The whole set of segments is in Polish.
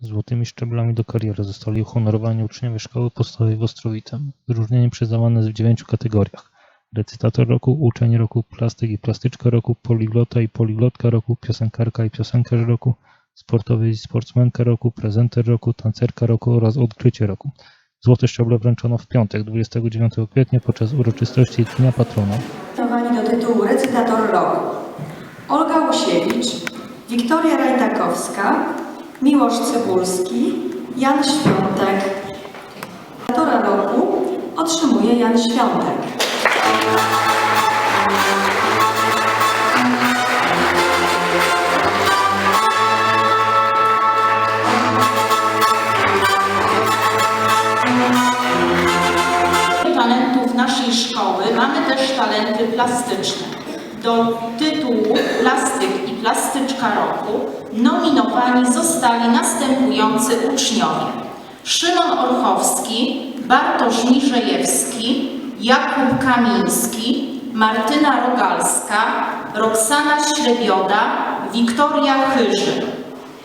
Złotymi szczeblami do kariery zostali uhonorowani uczniowie Szkoły Podstawowej w Ostrowice. Wyróżnienie przyznawane w dziewięciu kategoriach. Recytator roku, uczeń roku, plastyk i plastyczka roku, poliglota i poliglotka roku, piosenkarka i piosenkarz roku, sportowy i sportsmenka roku, prezenter roku, tancerka roku oraz odkrycie roku. Złote szczeble wręczono w piątek, 29 kwietnia podczas uroczystości Dnia Patrona. Nominowani do tytułu Recytator Roku. Olga Łusiewicz, Wiktoria Rajtakowska, Miłosz Cybulski, Jan Świątek. Recytatora Roku otrzymuje Jan Świątek. talentów naszej szkoły mamy też talenty plastyczne. Do tytułu Plastyk i Plastyczka Roku nominowani zostali następujący uczniowie. Szymon Olchowski, Bartosz Mirzejewski, Jakub Kamiński, Martyna Rogalska, Roxana Śrebioda, Wiktoria Chyży.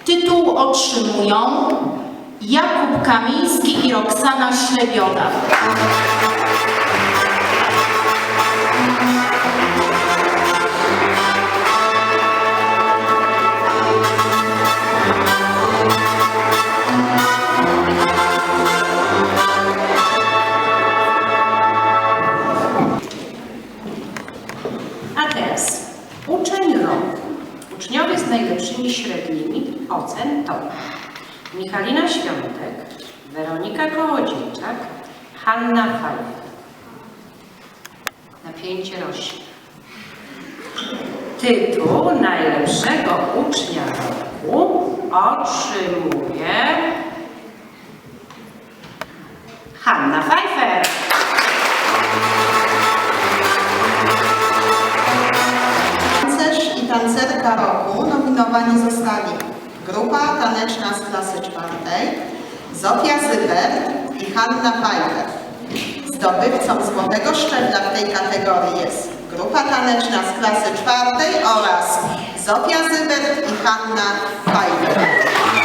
Tytuł otrzymują Jakub Kamiński i Roxana Śrebioda. Uczniowie z najlepszymi średnimi ocen to Michalina Świątek, Weronika Kołodziejczak, Hanna Fajka. Napięcie rośnie. Tytuł najlepszego ucznia roku otrzymuje tancerka roku nominowani zostali Grupa Taneczna z klasy czwartej, Zofia Zybert i Hanna Pfeiffer. Zdobywcą złotego szczebla w tej kategorii jest Grupa Taneczna z klasy czwartej oraz Zofia Zybert i Hanna Pfeiffer.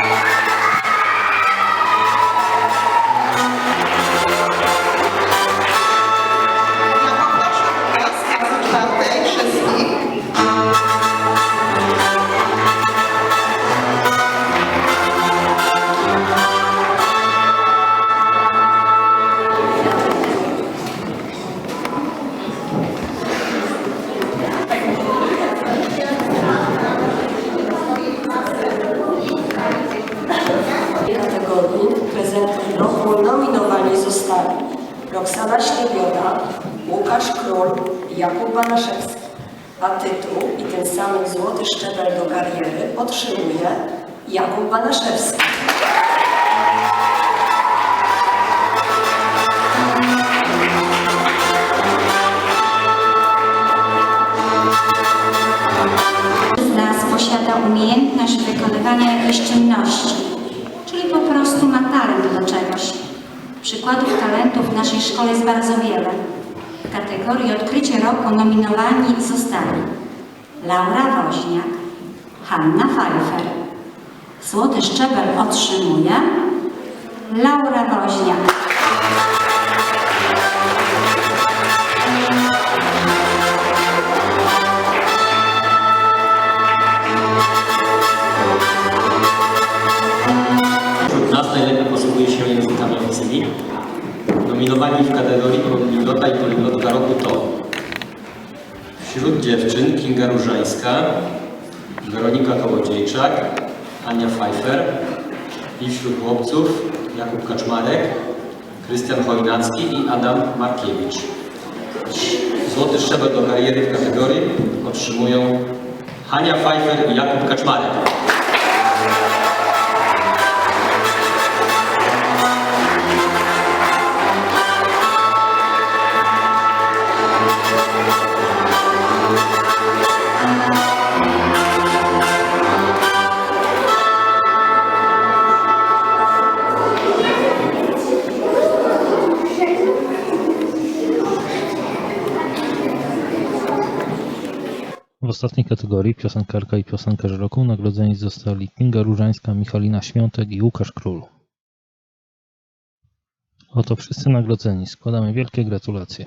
Nominowani zostali Roxana Ślebioda, Łukasz Król i Jakub Banaszewski, a tytuł i ten sam złoty szczebel do kariery otrzymuje Jakub Banaszewski. z nas posiada umiejętność wykonywania jakiejś czynności, Przykładów talentów w naszej szkole jest bardzo wiele. W kategorii Odkrycie Roku nominowani zostali Laura Woźniak, Hanna Pfeiffer. Złoty szczebel otrzymuje Laura Woźniak. W kategorii poliglota i poliglotka roku to wśród dziewczyn Kinga Różańska, Weronika Kołodziejczak, Ania Pfeiffer i wśród chłopców Jakub Kaczmarek, Krystian Chojnacki i Adam Markiewicz. Złoty szczebel do kariery w kategorii otrzymują Hania Pfeiffer i Jakub Kaczmarek. Ostatniej kategorii, piosenkarka i piosenkarz roku, nagrodzeni zostali Kinga Różańska, Michalina Świątek i Łukasz Król. Oto wszyscy nagrodzeni. Składamy wielkie gratulacje.